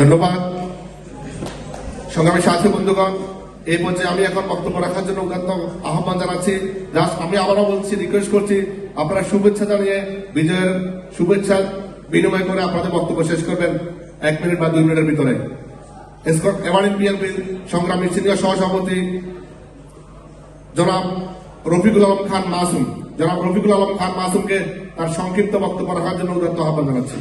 ধন্যবাদ। সংগ্রামী সাথী, বন্ধুগণ, এই পর্যায়ে আমি এখন বক্তব্য রাখার জন্য উদাত্ত আহ্বান জানাচ্ছি। জাস্ট আমি আবারও বলছি রিকোয়েস্ট করছি, আপনারা শুভেচ্ছা জানিয়ে, বিজয়ের শুভেচ্ছা বিনিময় করে আপনাদের বক্তব্য শেষ করবেন এক মিনিট বা দুই মিনিটের ভিতরে। সংগ্রামী সিনিয়র সহসভাপতি, জনাব রফিকুল আলম খান মাসুম। জনাব রফিকুল আলম খান মাসুমকে তার সংক্ষিপ্ত বক্তব্য রাখার জন্য উদাত্ত আহ্বান জানাচ্ছি।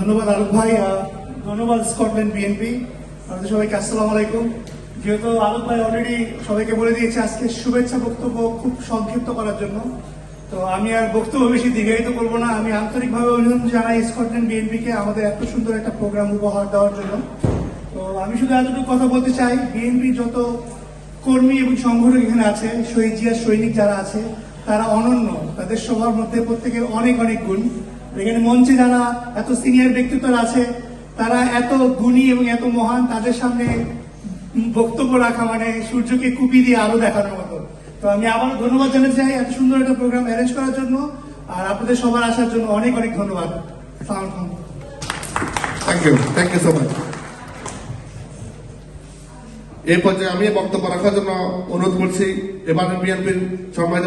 ধন্যবাদ আলোক ভাই ধন্যবাদ স্কটল্যান্ড বিএনপি আপনাদের সবাইকে আসসালামু আলাইকুম। যেহেতু আলোক ভাই অলরেডি সবাইকে বলে দিয়েছে আজকে শুভেচ্ছা বক্তব্য খুব সংক্ষিপ্ত করার জন্য। তো আমি আর বক্তব্য বেশি দীর্ঘায়িত করব না। আমি আন্তরিকভাবে অভিনন্দন জানাই স্কটল্যান্ড বিএনপিকে আমাদের এত সুন্দর একটা প্রোগ্রাম উপহার দেওয়ার জন্য। তো আমি শুধু এতটুকু কথা বলতে চাই বিএনপি যত কর্মী এবং সংগঠক এখানে আছে, শহীদ জিয়ার সৈনিক যারা আছে, তারা অনন্য। তাদের সবার মধ্যে প্রত্যেকের অনেক অনেক গুণ। এখানে মঞ্চে যারা এত সিনিয়র ব্যক্তিত্বরা আছে, তারা এত গুণী এবং এত মহান, তাদের সামনে বক্তব্য রাখা মানে সূর্যকে কুপি দিয়ে আলো দেখানোর মতো। তো আমি আবার ধন্যবাদ জানাতে চাই এত সুন্দর একটা প্রোগ্রাম অ্যারেঞ্জ করার জন্য। আর আপনাদের সবার আসার জন্য অনেক অনেক ধন্যবাদ। Thank you thank you so much এই পর্যায়ে আমি বক্তব্য রাখার জন্য অনুরোধ করছি। এবার বিএনপির সম্মানিত